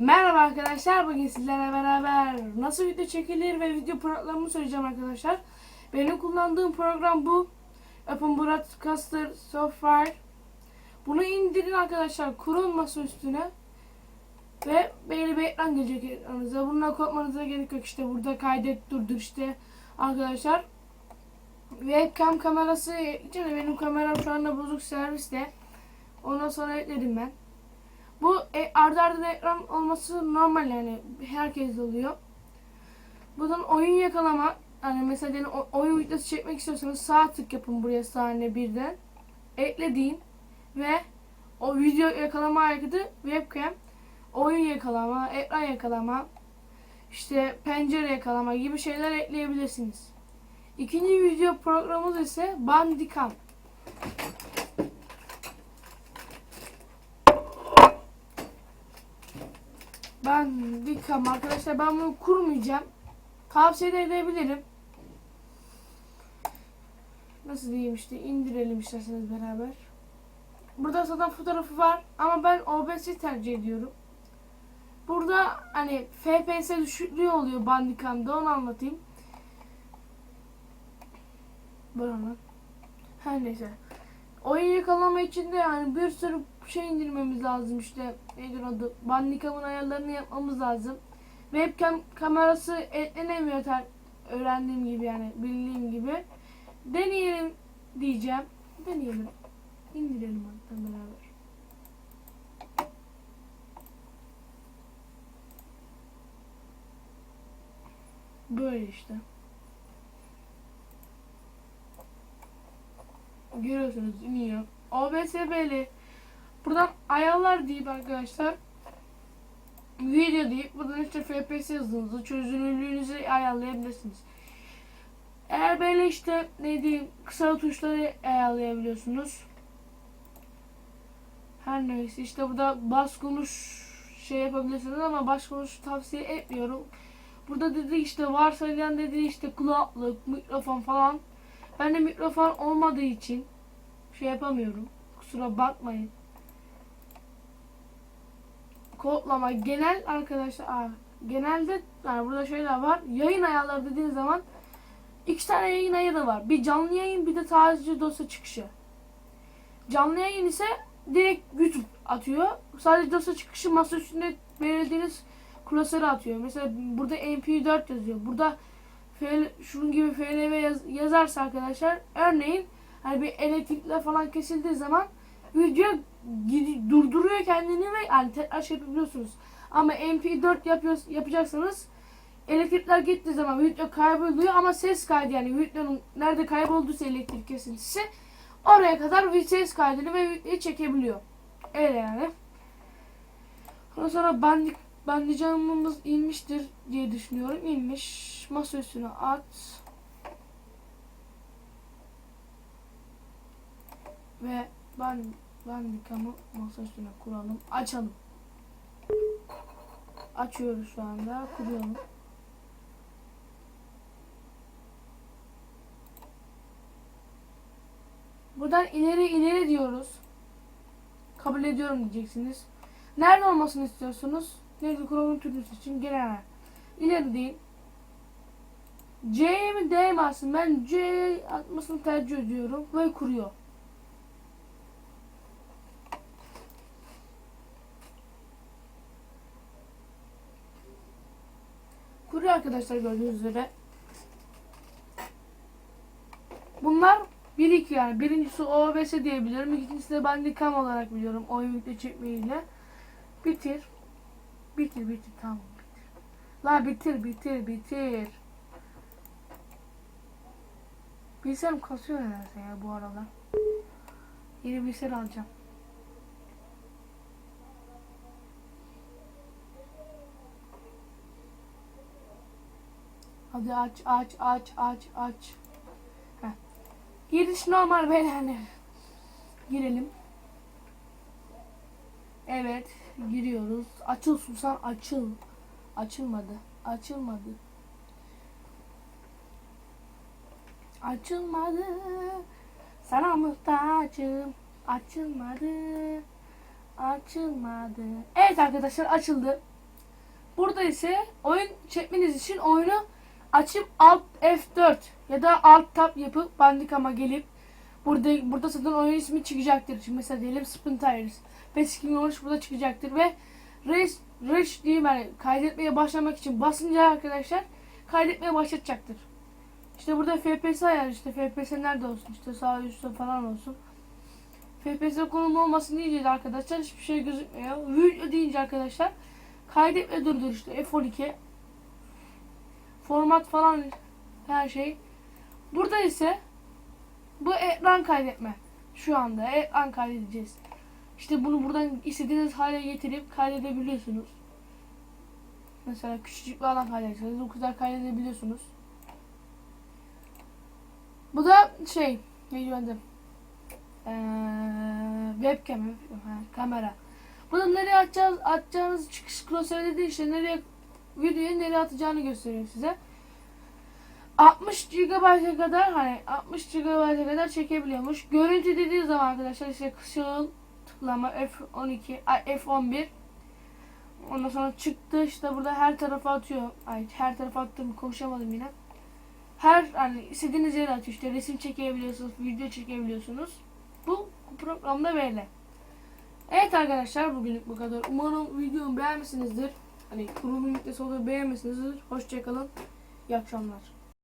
Merhaba arkadaşlar bugün sizlerle beraber nasıl video çekilir ve video programını söyleyeceğim arkadaşlar. Benim kullandığım program bu. Open Broadcaster Software. Bunu indirin arkadaşlar kurun masa üstüne. Ve böyle bir ekran gelecek ekranınıza. Bundan korkmanıza gerek yok işte burada kaydet durdur işte arkadaşlar. Webcam kamerası için benim kameram şu anda bozuk serviste. Ondan sonra ekledim ben. Bu e, ardı ardına ekran olması normal yani herkes oluyor. Buradan oyun yakalama hani mesela yani oyun videosu çekmek istiyorsanız sağ tık yapın buraya sahne birden. Ekle deyin ve o video yakalama hareketi webcam, oyun yakalama, ekran yakalama, işte pencere yakalama gibi şeyler ekleyebilirsiniz. İkinci video programımız ise Bandicam. Ben Dikam arkadaşlar ben bunu kurmayacağım. Tavsiye de edebilirim. Nasıl diyeyim işte indirelim isterseniz beraber. Burada zaten fotoğrafı var ama ben OBS tercih ediyorum. Burada hani FPS düşüklüğü oluyor Bandicam'da onu anlatayım. Lan. Her neyse. Oyun yakalama için de yani bir sürü şey indirmemiz lazım işte. Nedir adı? Bandicam'ın ayarlarını yapmamız lazım. Webcam kamerası eklenemiyor öğrendiğim gibi yani bildiğim gibi. Deneyelim diyeceğim. Deneyelim. İndirelim hatta beraber. Böyle işte. Görüyorsunuz iniyor. OBS'li. Buradan ayarlar deyip arkadaşlar video deyip buradan işte FPS hızınızı, çözünürlüğünüzü ayarlayabilirsiniz. Eğer böyle işte ne diyeyim kısa tuşları ayarlayabiliyorsunuz. Her neyse işte burada bas konuş şey yapabilirsiniz ama bas konuş tavsiye etmiyorum. Burada dedi işte varsayılan dedi işte kulaklık, mikrofon falan. Ben de mikrofon olmadığı için şey yapamıyorum. Kusura bakmayın. Kodlama genel arkadaşlar aa, genelde yani burada şeyler var. Yayın ayarları dediğiniz zaman iki tane yayın ayarı var. Bir canlı yayın bir de sadece dosya çıkışı. Canlı yayın ise direkt YouTube atıyor. Sadece dosya çıkışı masa üstünde belirlediğiniz klasörü atıyor. Mesela burada MP4 yazıyor. Burada FL, şunun gibi FLV yaz, yazarsa arkadaşlar örneğin hani bir elektrikler falan kesildiği zaman video durduruyor kendini ve yani tekrar şey yapabiliyorsunuz. Ama MP4 yapıyor, yapacaksanız elektrikler gittiği zaman video kayboluyor ama ses kaydı yani videonun nerede kaybolduysa elektrik kesintisi oraya kadar bir ses kaydını ve videoyu çekebiliyor. Öyle yani. Ondan sonra bandik bandicamımız inmiştir diye düşünüyorum. İnmiş. Masa üstüne at. Ve ben bandikamı masa üstüne kuralım. Açalım. Açıyoruz şu anda. Kuruyorum. Buradan ileri ileri diyoruz. Kabul ediyorum diyeceksiniz. Nerede olmasını istiyorsunuz? Nerede kuralım türlü seçin. Genel. İleri değil. C'ye mi D'ye mi atsın? Ben C atmasını tercih ediyorum. Ve kuruyor. Kuruyor arkadaşlar gördüğünüz üzere. Bunlar bir iki yani. Birincisi OBS diyebiliyorum. İkincisi de Bandicam olarak biliyorum. Oyun video çekmeyle. Bitir. Bitir bitir tamam bitir. La bitir bitir bitir. Bilgisayarım kasıyor nedense ya bu aralar. Yeni bilgisayar alacağım. Hadi aç aç aç aç aç. Heh. Giriş normal beyler. Girelim. Evet giriyoruz. Açıl susan açıl. Açılmadı. Açılmadı. Açılmadı. Sana muhtacım. Açılmadı. Açılmadı. Evet arkadaşlar açıldı. Burada ise oyun çekmeniz için oyunu açıp Alt F4 ya da Alt Tab yapıp Bandicam'a gelip burada burada zaten oyun ismi çıkacaktır. Şimdi mesela diyelim Spin Tires. Peskin olmuş burada çıkacaktır ve Race Race diyeyim yani kaydetmeye başlamak için basınca arkadaşlar kaydetmeye başlatacaktır. İşte burada FPS ayar işte FPS nerede olsun işte sağ üstte falan olsun. FPS konulu olmasın deyince de arkadaşlar hiçbir şey gözükmüyor. Video deyince arkadaşlar kaydet ve durdur işte F12 format falan her şey. Burada ise bu ekran kaydetme. Şu anda ekran kaydedeceğiz. İşte bunu buradan istediğiniz hale getirip kaydedebiliyorsunuz. Mesela küçücük bir alan kaydederseniz o kadar kaydedebiliyorsunuz. Bu da şey ne diyorum ee, webcam ha, kamera. Bunu nereye atacağız, atacağınız çıkış klasörü değil işte nereye videoyu nereye atacağını gösteriyor size. 60 GB'a kadar hani 60 GB'a kadar çekebiliyormuş. Görüntü dediği zaman arkadaşlar işte kışıl tıklama F12 ay F11 Ondan sonra çıktı işte burada her tarafa atıyor. Ay her tarafa attım konuşamadım yine. Her hani istediğiniz yere atıyor işte resim çekebiliyorsunuz, video çekebiliyorsunuz. Bu programda böyle. Evet arkadaşlar bugünlük bu kadar. Umarım videomu beğenmişsinizdir. Hani kurulum yüklesi olur beğenmişsinizdir. Hoşçakalın. İyi akşamlar.